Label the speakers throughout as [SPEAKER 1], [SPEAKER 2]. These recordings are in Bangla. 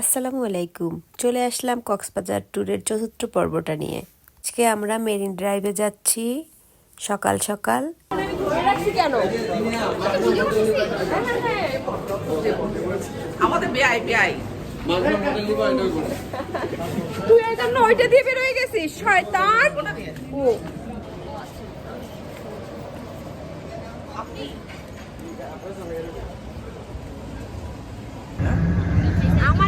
[SPEAKER 1] আসসালামু আলাইকুম। চলে আসলাম কক্সবাজার ট্যুরের চতুর্থ পর্বটা নিয়ে। আজকে আমরা মেরিন ড্রাইভে যাচ্ছি। সকাল সকাল।
[SPEAKER 2] আমাদের বেআই বেআই।
[SPEAKER 3] তুই একদম না দিয়ে বের গেছিস শয়তান। ও আমার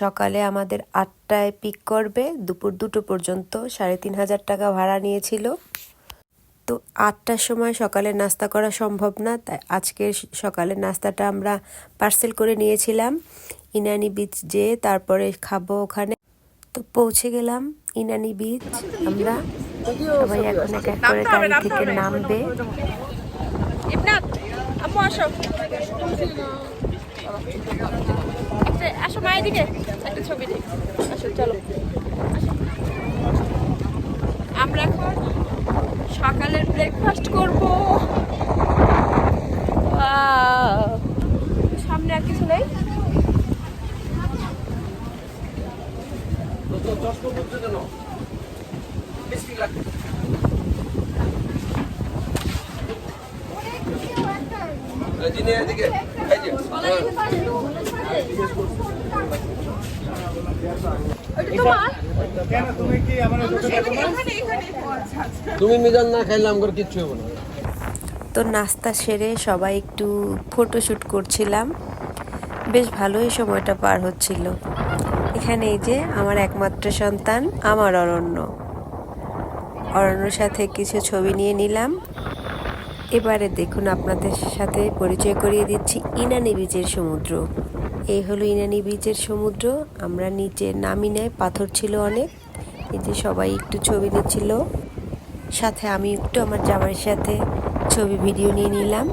[SPEAKER 1] সকালে আমাদের আটটায় পিক করবে দুপুর দুটো পর্যন্ত সাড়ে তিন হাজার টাকা ভাড়া নিয়েছিল। তো আটটার সময় সকালে নাস্তা করা সম্ভব না তাই আজকে সকালের নাস্তাটা আমরা পার্সেল করে নিয়েছিলাম ইনানি বিচ যেয়ে তারপরে খাব ওখানে। তো পৌঁছে গেলাম ইনানি বিচ আমরা সবাই এখন এক এক করে গাড়ি থেকে নামবে।
[SPEAKER 3] আম্মু আসো। একটা আসো মায়ের দিকে একটা ছবি দিই আসো, চলো। আমরা এখন সকালের ব্রেকফাস্ট করব। সামনে আর কিছু নেই? এখানে এখানে
[SPEAKER 1] তো নাস্তা সেরে সবাই একটু ফটোশ্যুট করছিলাম। বেশ ভালোই সময়টা পার হচ্ছিল। এখানে এই যে আমার একমাত্র সন্তান, আমার অরণ্য। অরণ্যর সাথে কিছু ছবি নিয়ে নিলাম। এবারে দেখুন আপনাদের সাথে পরিচয় করিয়ে দিচ্ছি ইনানি বিচের সমুদ্র। এই হলো ইনানি বিচের সমুদ্র। আমরা নিচে নামি নেয় পাথর ছিল অনেক। এই যে সবাই একটু ছবি নিচ্ছিল সাথে আমি একটু আমার জামাইয়ের সাথে ছবি ভিডিও নিয়ে নিলাম।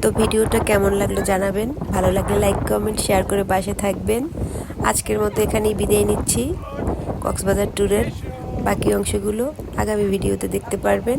[SPEAKER 1] তো ভিডিওটা কেমন লাগল জানাবেন। ভালো লাগলে লাইক, কমেন্ট, শেয়ার করে পাশে থাকবেন। আজকের মতো এখানেই বিদায় নিচ্ছি। কক্সবাজার ট্যুরের বাকি অংশগুলো আগামী ভিডিওতে দেখতে পারবেন।